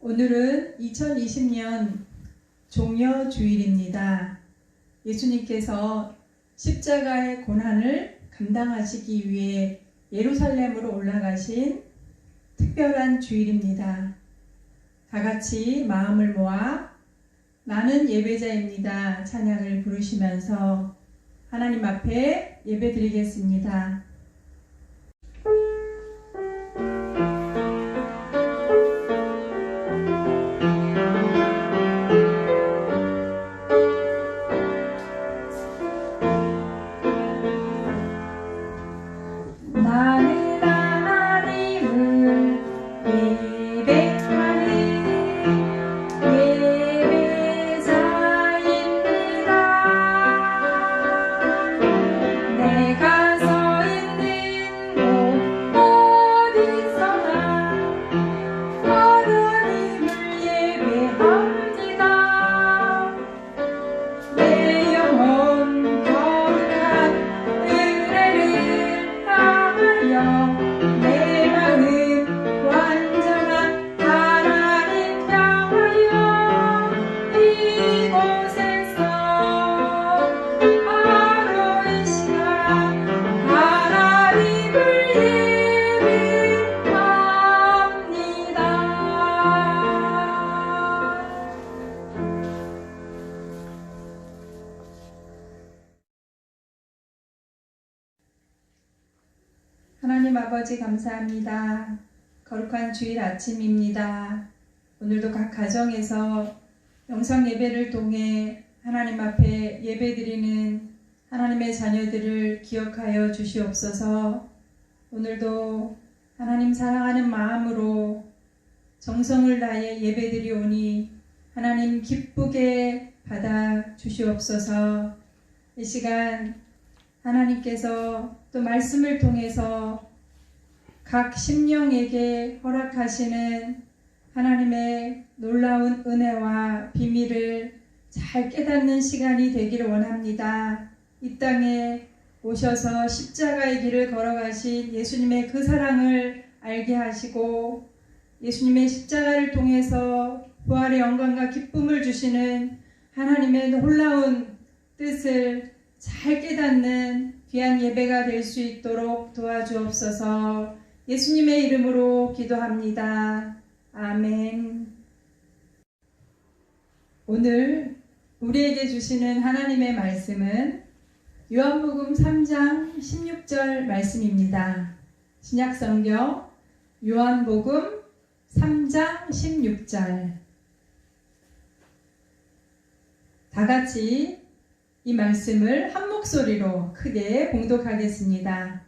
오늘은 2020년 종려 주일입니다. 예수님께서 십자가의 고난을 감당하시기 위해 예루살렘으로 올라가신 특별한 주일입니다. 다 같이 마음을 모아 나는 예배자입니다. 찬양을 부르시면서 하나님 앞에 예배 드리겠습니다. 아버지 감사합니다. 거룩한 주일 아침입니다. 오늘도 각 가정에서 영상 예배를 통해 하나님 앞에 예배드리는 하나님의 자녀들을 기억하여 주시옵소서. 오늘도 하나님 사랑하는 마음으로 정성을 다해 예배드리오니 하나님 기쁘게 받아 주시옵소서. 이 시간 하나님께서 또 말씀을 통해서 각 심령에게 허락하시는 하나님의 놀라운 은혜와 비밀을 잘 깨닫는 시간이 되기를 원합니다. 이 땅에 오셔서 십자가의 길을 걸어가신 예수님의 그 사랑을 알게 하시고 예수님의 십자가를 통해서 부활의 영광과 기쁨을 주시는 하나님의 놀라운 뜻을 잘 깨닫는 귀한 예배가 될 수 있도록 도와주옵소서 예수님의 이름으로 기도합니다. 아멘. 오늘 우리에게 주시는 하나님의 말씀은 요한복음 3장 16절 말씀입니다. 신약성경 요한복음 3장 16절 다 같이 이 말씀을 한 목소리로 크게 봉독하겠습니다.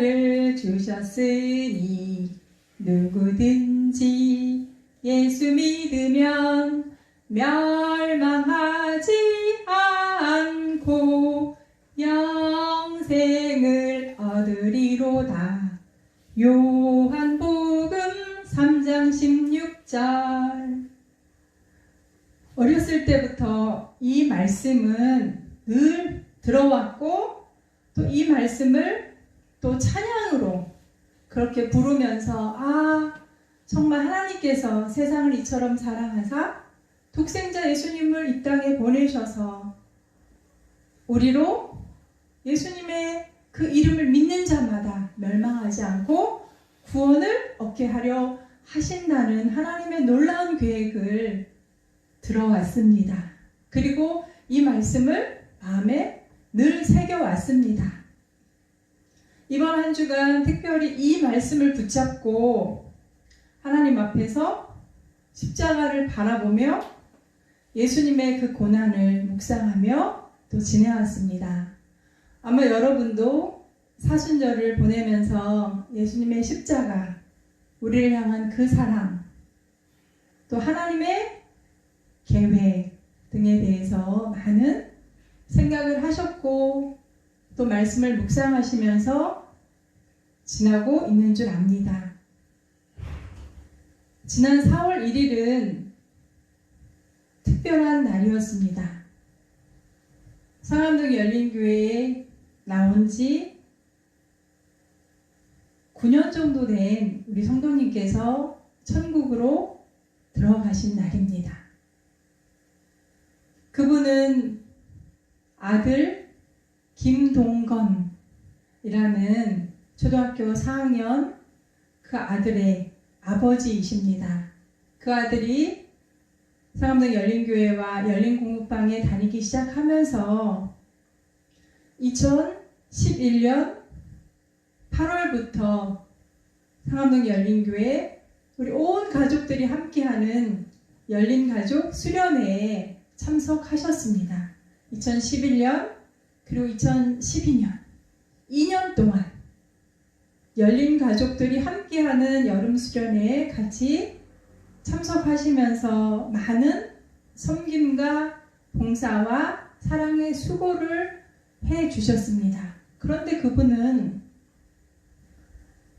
독생자를 주셨으니 누구든지 예수 믿으면 멸망하지 않고 영생을 얻으리로다. 요한복음 3장 16절 어렸을 때부터 이 말씀은 늘 들어왔고 또 이 말씀을 또 찬양으로 그렇게 부르면서 아 정말 하나님께서 세상을 이처럼 사랑하사 독생자 예수님을 이 땅에 보내셔서 우리로 예수님의 그 이름을 믿는 자마다 멸망하지 않고 구원을 얻게 하려 하신다는 하나님의 놀라운 계획을 들어왔습니다. 그리고 이 말씀을 마음에 늘 새겨왔습니다. 이번 한 주간 특별히 이 말씀을 붙잡고 하나님 앞에서 십자가를 바라보며 예수님의 그 고난을 묵상하며 또 지내왔습니다. 아마 여러분도 사순절을 보내면서 예수님의 십자가, 우리를 향한 그 사랑, 또 하나님의 계획 등에 대해서 많은 또 말씀을 묵상하시면서 지나고 있는 줄 압니다. 지난 4월 1일은 특별한 날이었습니다. 상암동 열린교회에 나온 지 9년 정도 된 우리 성도님께서 천국으로 들어가신 날입니다. 그분은 아들 김동건이라는 초등학교 4학년 그 아들의 아버지이십니다. 그 아들이 상암동 열린교회와 열린공부방에 다니기 시작하면서 2011년 8월부터 상암동 열린교회 우리 온 가족들이 함께하는 열린가족 수련회에 참석하셨습니다. 2011년 그리고 2012년 2년 동안 열린 가족들이 함께하는 여름 수련회에 같이 참석하시면서 많은 섬김과 봉사와 사랑의 수고를 해 주셨습니다. 그런데 그분은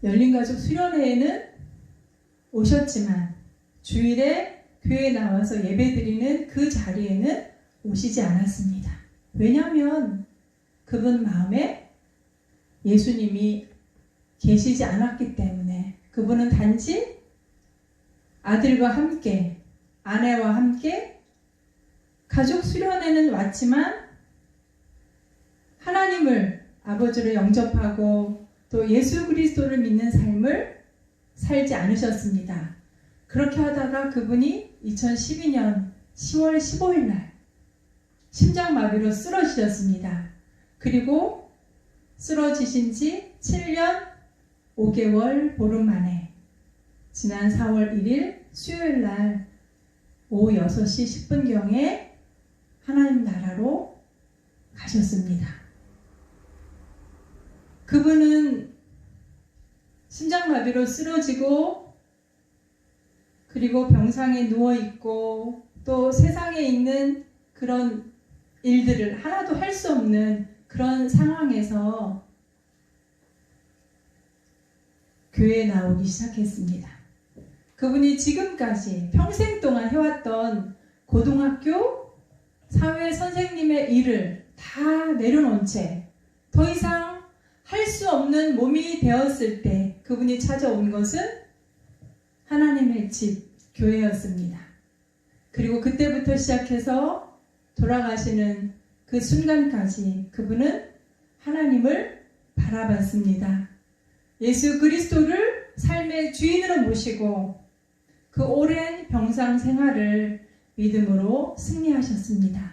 열린 가족 수련회에는 오셨지만 주일에 교회에 나와서 예배드리는 그 자리에는 오시지 않았습니다. 왜냐하면 그분 마음에 예수님이 계시지 않았기 때문에 그분은 단지 아들과 함께 아내와 함께 가족 수련회는 왔지만 하나님을 아버지를 영접하고 또 예수 그리스도를 믿는 삶을 살지 않으셨습니다. 그렇게 하다가 그분이 2012년 10월 15일 날 심장마비로 쓰러지셨습니다. 그리고 쓰러지신 지 7년 5개월 보름 만에 지난 4월 1일 수요일 날 오후 6시 10분경에 하나님 나라로 가셨습니다. 그분은 심장마비로 쓰러지고 그리고 병상에 누워 있고 또 세상에 있는 그런 일들을 하나도 할 수 없는 그런 상황에서 교회에 나오기 시작했습니다. 그분이 지금까지 평생 동안 해왔던 고등학교 사회 선생님의 일을 다 내려놓은 채 더 이상 할 수 없는 몸이 되었을 때 그분이 찾아온 것은 하나님의 집, 교회였습니다. 그리고 그때부터 시작해서 돌아가시는 그 순간까지 그분은 하나님을 바라봤습니다. 예수 그리스도를 삶의 주인으로 모시고 그 오랜 병상 생활을 믿음으로 승리하셨습니다.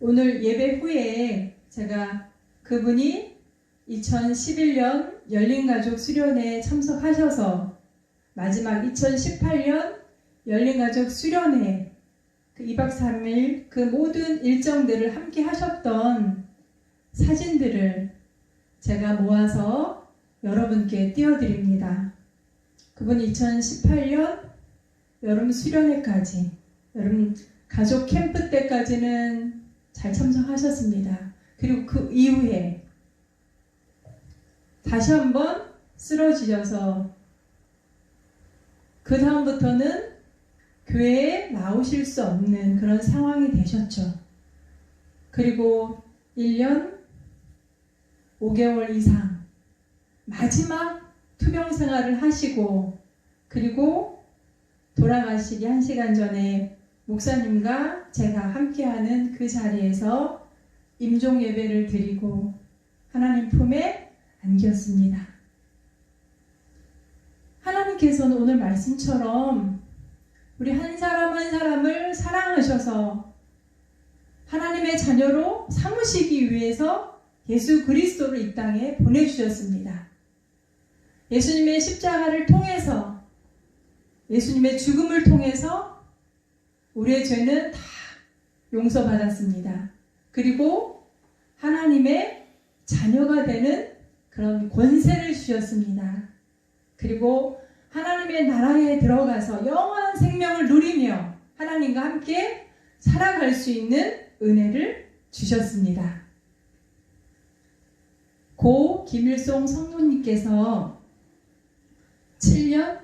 오늘 예배 후에 제가 그분이 2011년 열린가족 수련회에 참석하셔서 마지막 2018년 열린가족 수련회 그 2박 3일 그 모든 일정들을 함께 하셨던 사진들을 제가 모아서 여러분께 띄워드립니다. 그분 2018년 여름 수련회까지, 여름 가족 캠프 때까지는 잘 참석하셨습니다. 그리고 그 이후에 다시 한번 쓰러지셔서 그 다음부터는 교회에 나오실 수 없는 그런 상황이 되셨죠. 그리고 1년 5개월 이상 마지막 투병 생활을 하시고 그리고 돌아가시기 한 시간 전에 목사님과 제가 함께하는 그 자리에서 임종 예배를 드리고 하나님 품에 안겼습니다. 하나님께서는 오늘 말씀처럼 우리 한 사람 한 사람을 사랑하셔서 하나님의 자녀로 삼으시기 위해서 예수 그리스도를 이 땅에 보내주셨습니다. 예수님의 십자가를 통해서 예수님의 죽음을 통해서 우리의 죄는 다 용서받았습니다. 그리고 하나님의 자녀가 되는 그런 권세를 주셨습니다. 그리고 하나님의 나라에 들어가서 영원한 생명을 누리며 하나님과 함께 살아갈 수 있는 은혜를 주셨습니다. 고 김일송 성도님께서 7년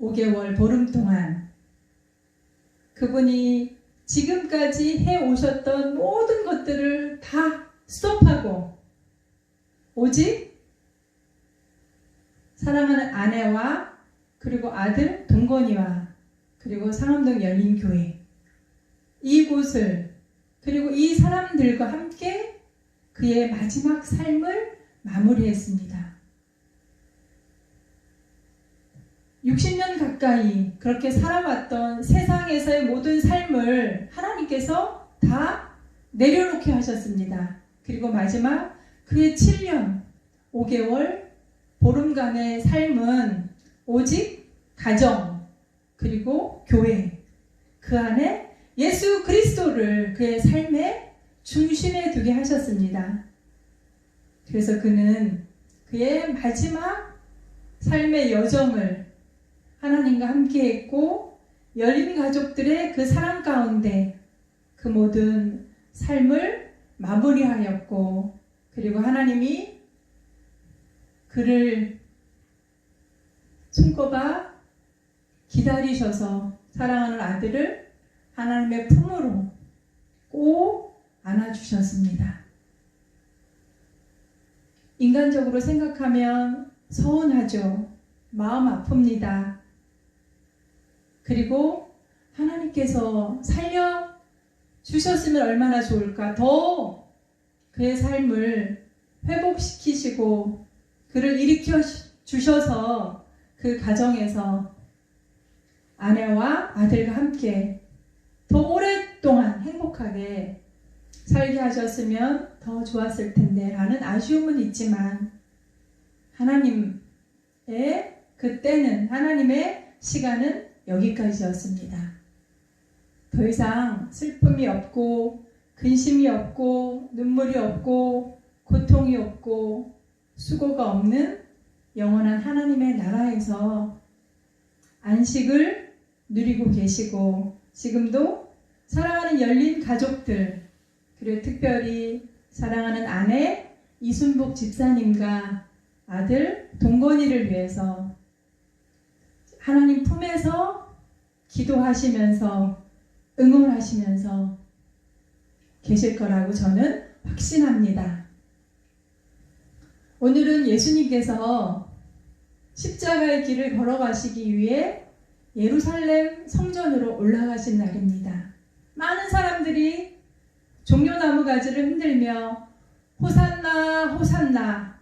5개월 보름 동안 그분이 지금까지 해 오셨던 모든 것들을 다 스톱하고 오직 사랑하는 아내와 그리고 아들 동건이와 그리고 상암동 열린교회 이곳을 그리고 이 사람들과 함께 그의 마지막 삶을 마무리했습니다. 60년 가까이 그렇게 살아왔던 세상에서의 모든 삶을 하나님께서 다 내려놓게 하셨습니다. 그리고 마지막 그의 7년 5개월 보름간의 삶은 오직 가정 그리고 교회 그 안에 예수 그리스도를 그의 삶의 중심에 두게 하셨습니다. 그래서 그는 그의 마지막 삶의 여정을 하나님과 함께 했고 열린 가족들의 그 사랑 가운데 그 모든 삶을 마무리하였고 그리고 하나님이 그를 손꼽아 기다리셔서 사랑하는 아들을 하나님의 품으로 꼭 안아주셨습니다. 인간적으로 생각하면 서운하죠. 마음 아픕니다. 그리고 하나님께서 살려 주셨으면 얼마나 좋을까. 더 그의 삶을 회복시키시고 그를 일으켜 주셔서 그 가정에서 아내와 아들과 함께 더 오랫동안 행복하게 살게 하셨으면 더 좋았을 텐데 라는 아쉬움은 있지만 하나님의 그때는 하나님의 시간은 여기까지였습니다. 더 이상 슬픔이 없고 근심이 없고 눈물이 없고 고통이 없고 수고가 없는 영원한 하나님의 나라에서 안식을 누리고 계시고 지금도 사랑하는 열린 가족들 그리고 특별히 사랑하는 아내 이순복 집사님과 아들 동건이를 위해서 하나님 품에서 기도하시면서 응원하시면서 계실 거라고 저는 확신합니다. 오늘은 예수님께서 십자가의 길을 걸어가시기 위해 예루살렘 성전으로 올라가신 날입니다. 많은 사람들이 종려나무 가지를 흔들며 호산나 호산나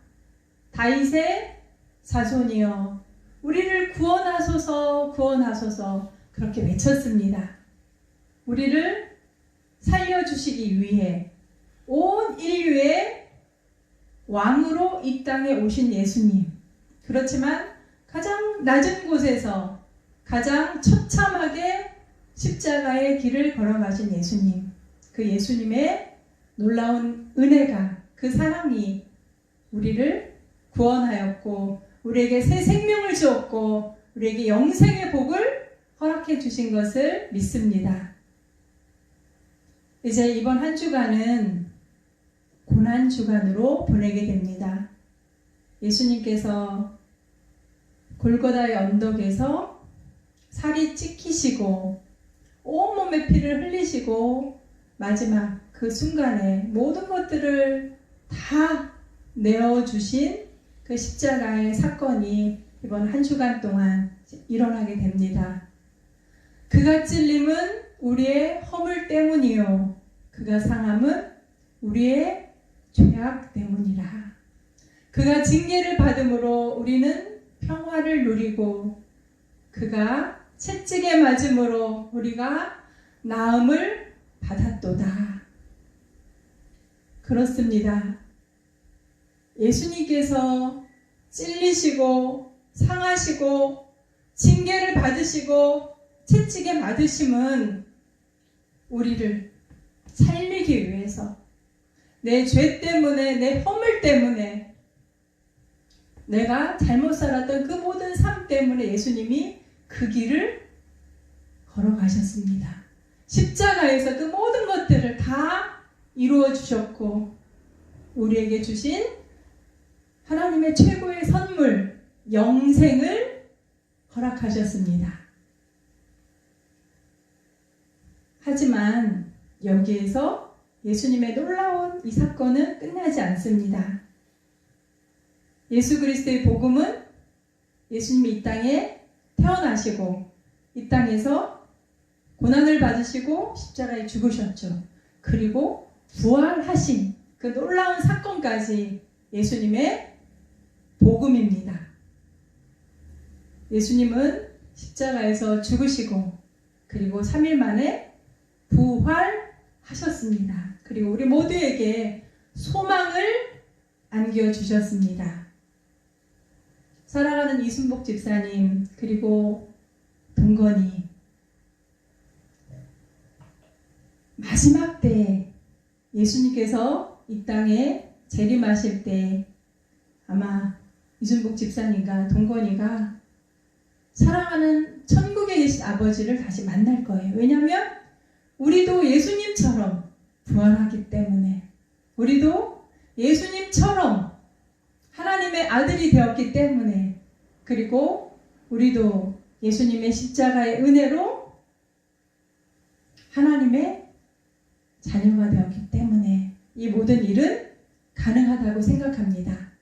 다윗의 자손이여 우리를 구원하소서 구원하소서 그렇게 외쳤습니다. 우리를 살려주시기 위해 온 인류의 왕으로 이 땅에 오신 예수님. 그렇지만 가장 낮은 곳에서 가장 처참하게 십자가의 길을 걸어가신 예수님. 그 예수님의 놀라운 은혜가 그 사랑이 우리를 구원하였고 우리에게 새 생명을 주었고 우리에게 영생의 복을 허락해 주신 것을 믿습니다. 이제 이번 한 주간은 고난 주간으로 보내게 됩니다. 예수님께서 골고다의 언덕에서 살이 찢기시고 온몸의 피를 흘리시고 마지막 그 순간에 모든 것들을 다 내어주신 그 십자가의 사건이 이번 한 주간 동안 일어나게 됩니다. 그가 찔림은 우리의 허물 때문이요. 그가 상함은 우리의 죄악 때문이라. 그가 징계를 받음으로 우리는 평화를 누리고 그가 채찍에 맞음으로 우리가 나음을 받았도다. 그렇습니다. 예수님께서 찔리시고 상하시고 징계를 받으시고 채찍에 맞으심은 우리를 살리기 위해서 내 죄 때문에 내 허물 삶 때문에 내가 잘못 살았던 그 모든 삶 때문에 예수님이 그 길을 걸어가셨습니다. 십자가에서 그 모든 것들을 다 이루어 주셨고 우리에게 주신 하나님의 최고의 선물 영생을 허락하셨습니다. 하지만 여기에서 예수님의 놀라운 이 사건은 끝나지 않습니다. 예수 그리스도의 복음은 예수님이 이 땅에 태어나시고 이 땅에서 고난을 받으시고 십자가에 죽으셨죠. 그리고 부활하신 그 놀라운 사건까지 예수님의 복음입니다. 예수님은 십자가에서 죽으시고 그리고 3일 만에 부활하셨습니다. 그리고 우리 모두에게 소망을 안겨주셨습니다. 사랑하는 이순복 집사님, 그리고 동건이 마지막 때 예수님께서 이 땅에 재림하실 때 아마 이순복 집사님과 동건이가 사랑하는 천국에 계신 아버지를 다시 만날 거예요. 왜냐하면 우리도 예수님처럼 부활하기 때문에 우리도 예수님처럼 하나님의 아들이 되었기 때문에 그리고 우리도 예수님의 십자가의 은혜로 하나님의 자녀가 되었기 때문에 이 모든 일은 가능하다고 생각합니다.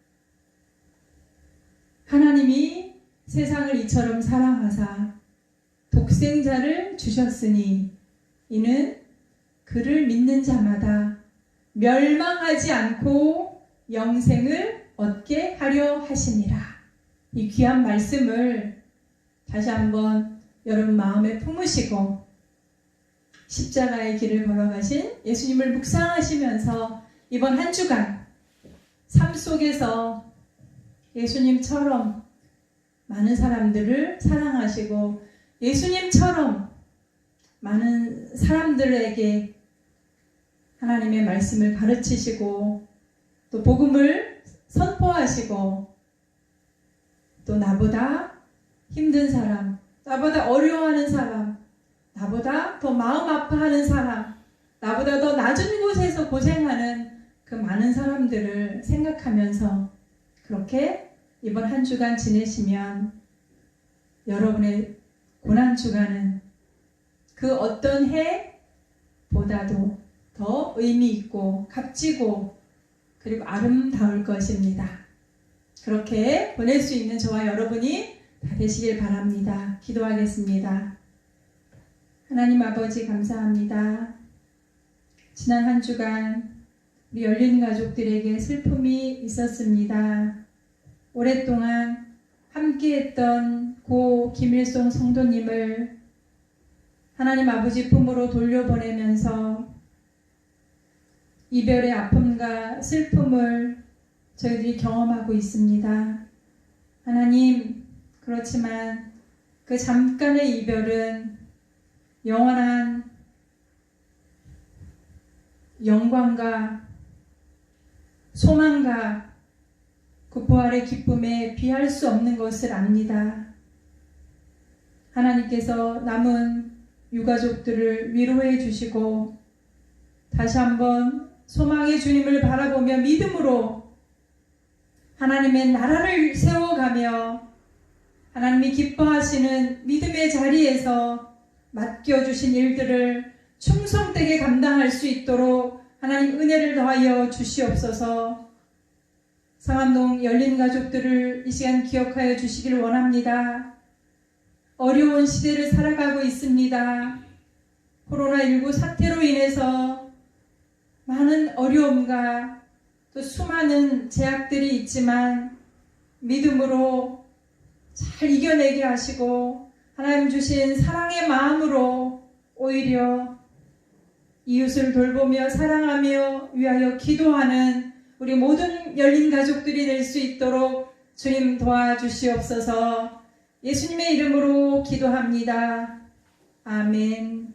하나님이 세상을 이처럼 사랑하사 독생자를 주셨으니 이는 그를 믿는 자마다 멸망하지 않고 영생을 얻게 하려 하시니라. 이 귀한 말씀을 다시 한번 여러분 마음에 품으시고 십자가의 길을 걸어가신 예수님을 묵상하시면서 이번 한 주간 삶 속에서 예수님처럼 많은 사람들을 사랑하시고 예수님처럼 많은 사람들에게 하나님의 말씀을 가르치시고 또 복음을 선포하시고 또 나보다 힘든 사람, 나보다 어려워하는 사람, 나보다 더 마음 아파하는 사람, 나보다 더 낮은 곳에서 고생하는 그 많은 사람들을 생각하면서 그렇게 이번 한 주간 지내시면 여러분의 고난 주간은 그 어떤 해보다도 더 의미 있고 값지고 그리고 아름다울 것입니다. 그렇게 보낼 수 있는 저와 여러분이 다 되시길 바랍니다. 기도하겠습니다. 하나님 아버지 감사합니다. 지난 한 주간 우리 열린 가족들에게 슬픔이 있었습니다. 오랫동안 함께했던 고 김일송 성도님을 하나님 아버지 품으로 돌려보내면서 이별의 아픔과 슬픔을 저희들이 경험하고 있습니다. 하나님, 그렇지만 그 잠깐의 이별은 영원한 영광과 소망과 그 부활의 기쁨에 비할 수 없는 것을 압니다. 하나님께서 남은 유가족들을 위로해 주시고 다시 한번 소망의 주님을 바라보며 믿음으로 하나님의 나라를 세워가며 하나님이 기뻐하시는 믿음의 자리에서 맡겨주신 일들을 충성되게 감당할 수 있도록 하나님 은혜를 더하여 주시옵소서 상암동 열린 가족들을 이 시간 기억하여 주시길 원합니다. 어려운 시대를 살아가고 있습니다. 코로나19 사태로 인해서 많은 어려움과 또 수많은 제약들이 있지만 믿음으로 잘 이겨내게 하시고 하나님 주신 사랑의 마음으로 오히려 이웃을 돌보며 사랑하며 위하여 기도하는 우리 모든 열린 가족들이 될 수 있도록 주님 도와주시옵소서. 예수님의 이름으로 기도합니다. 아멘.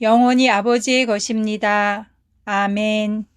영원히 아버지의 것입니다. 아멘.